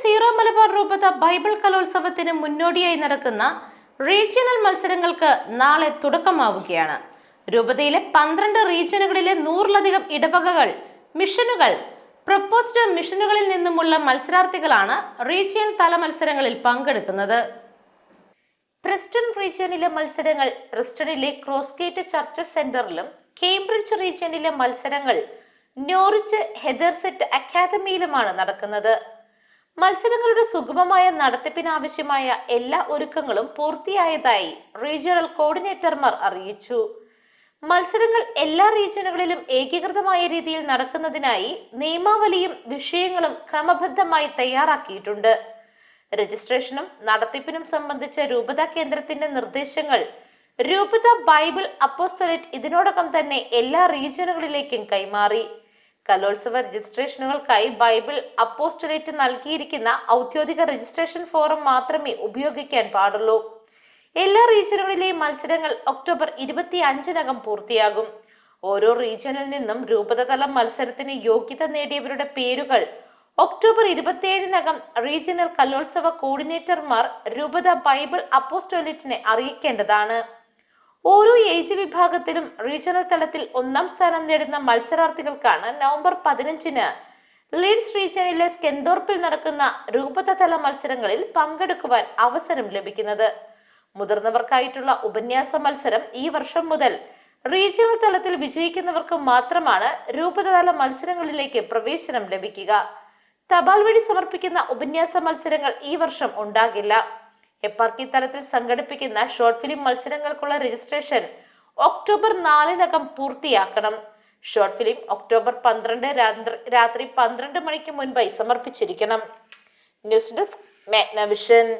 Zero Malabar രൂപത Bible കലോത്സവത്തിന് മുന്നോടിയായി നടക്കുന്ന റീജിയണൽ മത്സരങ്ങൾക്ക് നാളെ തുടക്കമാവുകയാണ്. രൂപതയിലെ പന്ത്രണ്ട് റീജിയനുകളിലെ നൂറിലധികം ഇടവകകൾ മിഷനുകൾ പ്രപ്പോസ്ഡ് മിഷനുകളിൽ നിന്നുമുള്ള മത്സരാർത്ഥികളാണ് റീജിയൻ തല മത്സരങ്ങളിൽ പങ്കെടുക്കുന്നത്. പ്രിസ്റ്റൺ റീജിയനിലെ മത്സരങ്ങൾ പ്രിസ്റ്റണിലെ ക്രോസ്ഗേറ്റ് ചർച്ച് സെന്ററിലും കേംബ്രിഡ്ജ് റീജിയനിലെ മത്സരങ്ങൾ നോറിച്ച് ഹെദർസെറ്റ് അക്കാദമിയിലുമാണ് നടക്കുന്നത്. മത്സരങ്ങളുടെ സുഗമമായ നടത്തിപ്പിനാവശ്യമായ എല്ലാ ഒരുക്കങ്ങളും പൂർത്തിയായതായി റീജിയണൽ കോർഡിനേറ്റർമാർ അറിയിച്ചു. മത്സരങ്ങൾ എല്ലാ റീജിയനുകളിലും ഏകീകൃതമായ രീതിയിൽ നടക്കുന്നതിനായി നിയമാവലിയും വിഷയങ്ങളും ക്രമബദ്ധമായി തയ്യാറാക്കിയിട്ടുണ്ട്. രജിസ്ട്രേഷനും നടത്തിപ്പിനും സംബന്ധിച്ച രൂപതാ കേന്ദ്രത്തിന്റെ നിർദ്ദേശങ്ങൾ രൂപത ബൈബിൾ അപ്പോസ്തലറ്റ് ഇതിനോടകം തന്നെ എല്ലാ റീജിയനുകളിലേക്കും കൈമാറി. കലോത്സവ രജിസ്ട്രേഷനുകൾക്കായി ബൈബിൾ അപ്പോസ്റ്റലേറ്റ് നൽകിയിരിക്കുന്ന ഔദ്യോഗിക രജിസ്ട്രേഷൻ ഫോറം മാത്രമേ ഉപയോഗിക്കാൻ പാടുള്ളൂ. എല്ലാ റീജിയനുകളിലെയും മത്സരങ്ങൾ ഒക്ടോബർ ഇരുപത്തി അഞ്ചിനകം പൂർത്തിയാകും. ഓരോ റീജിയനിൽ നിന്നും രൂപതതല മത്സരത്തിന് യോഗ്യത നേടിയവരുടെ പേരുകൾ ഒക്ടോബർ ഇരുപത്തിയേഴിനകം റീജിയണൽ കലോത്സവ കോർഡിനേറ്റർമാർ രൂപത ബൈബിൾ അപ്പോസ്റ്റോലേറ്റിനെ അറിയിക്കേണ്ടതാണ്. ഓരോ ഏജ് വിഭാഗത്തിലും റീജിയണൽ തലത്തിൽ ഒന്നാം സ്ഥാനം നേടുന്ന മത്സരാർത്ഥികൾക്കാണ് നവംബർ പതിനഞ്ചിന് ലീഡ്സ് റീജിയണിലെ സ്കെൻതോർപ്പിൽ നടക്കുന്ന രൂപതതല മത്സരങ്ങളിൽ പങ്കെടുക്കുവാൻ അവസരം ലഭിക്കുന്നത്. മുതിർന്നവർക്കായിട്ടുള്ള ഉപന്യാസ മത്സരം ഈ വർഷം മുതൽ റീജിയണൽ തലത്തിൽ വിജയിക്കുന്നവർക്ക് മാത്രമാണ് രൂപതതല മത്സരങ്ങളിലേക്ക് പ്രവേശനം ലഭിക്കുക. തപാൽ വഴി സമർപ്പിക്കുന്ന ഉപന്യാസ മത്സരങ്ങൾ ഈ വർഷം ഉണ്ടാകില്ല. എപ്പാർക്കി തലത്തിൽ സംഘടിപ്പിക്കുന്ന ഷോർട്ട് ഫിലിം മത്സരങ്ങൾക്കുള്ള രജിസ്ട്രേഷൻ ഒക്ടോബർ നാലിനകം പൂർത്തിയാക്കണം. ഷോർട്ട് ഫിലിം ഒക്ടോബർ പന്ത്രണ്ട് രാത്രി- പന്ത്രണ്ട് മണിക്ക് മുൻപായി സമർപ്പിച്ചിരിക്കണം. News desk Magnavision.